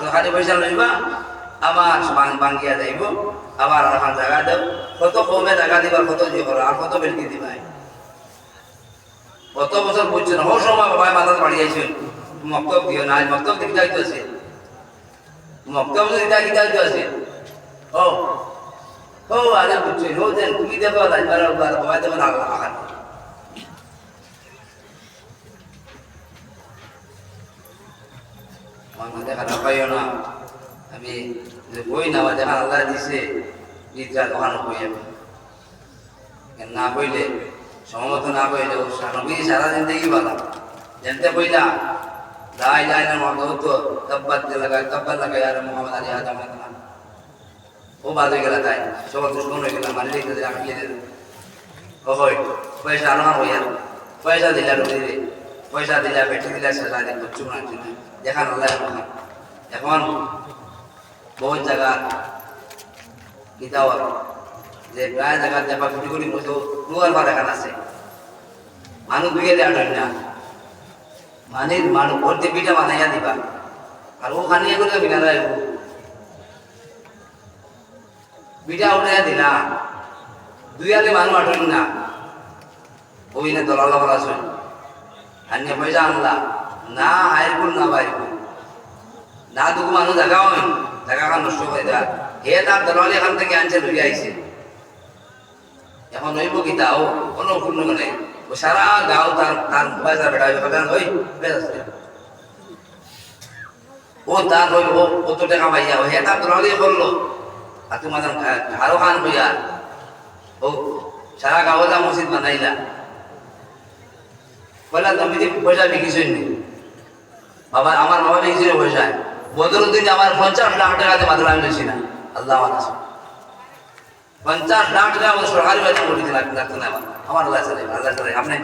সরকারি পয়সা লইবা আবার বাঙ্গিয়া যাইব আবার আর এখন জায়গা দেব কত কমে জায়গা দিবার, কত যে করো, আর কত বেলকি দিবাই কত বছর বুঝছ না হোক সময় বাবা মাথা বাড়ি আইছেন মক্তব দিও না মক্তব দিতে যাইতে আছে। মক্তব দিতে দিতে আছে। ও ও আরে ও দেন, তুমি দেখো রাজবার বাবা দেবো না আমার দেখা না পাইও না। আমি বই না আমার দেখা আল্লাহ দিছে, নিদ্রা ওখানে বই আমি না বইলে সমমত না বইলে নবী সারাদিন দেখি বলা জানতে বইলা লাই লাই না হতো তব্বাত লাগা তব্বাত লাগা আর মোহাম্মদ আলী আদম ও বাদ হয়ে গেল তাই সব দুশ্মন হয়ে গেল মানে লিখতে দিলাম আমি দিলাম হয় পয়সা আনো হইয়া, পয়সা দিলা রুটি পয়সা দিলা বেটি দিলা সাজা দিল বুঝছ না দেখান আল্লাহ এখন বহুত জায়গা গীতাও যে প্রায় জায়গা দেখা গুটি গুটি মতো দুয়ার পা দেখান আছে। মানুষ বিগেলে আটন না মানে মানুষ ভর্তি পিঠা বানাইয়া দিবা। আর ও খানিয়া করে বিনা রাখব পিঠা উঠাইয়া দিলা। দুই আলে মানুষ আটন না। ওই না দলালা বলা আন্য পয়সা আনলা। না আইরকুল না বাইরকুল না, দুগু মানুষ জায়গাও নেই জায়গা খান নষ্ট করে দেওয়া হে তার দলালি এখান থেকে আনছে লুই আইছে। এখন হইব কি তাও? কোনো পূর্ণ ও সারা গাঁও তার তার পয়সা ওই বেড়াচ্ছে ও তার ও কত টাকা পাইয়া। ও হে তার দলালি করল। আর তোমাদের আরও খান হইয়া। ও সারা গাঁও যা মসজিদ বানাইলা। বললাম, তুমি পয়সা বিকিছই নি? বাবা, আমার বাবা বিকিছিল পয়সা। বদরুদ্দিন আমার পঞ্চাশ লাখ টাকাতে মাত্র আমি দিচ্ছি না আল্লাহ আমার আছে পঞ্চাশ লাখ টাকা আমাদের সরকারি বেতন করে না আমার। আমার আল্লাহ চালাই আল্লাহ চালাই আপনার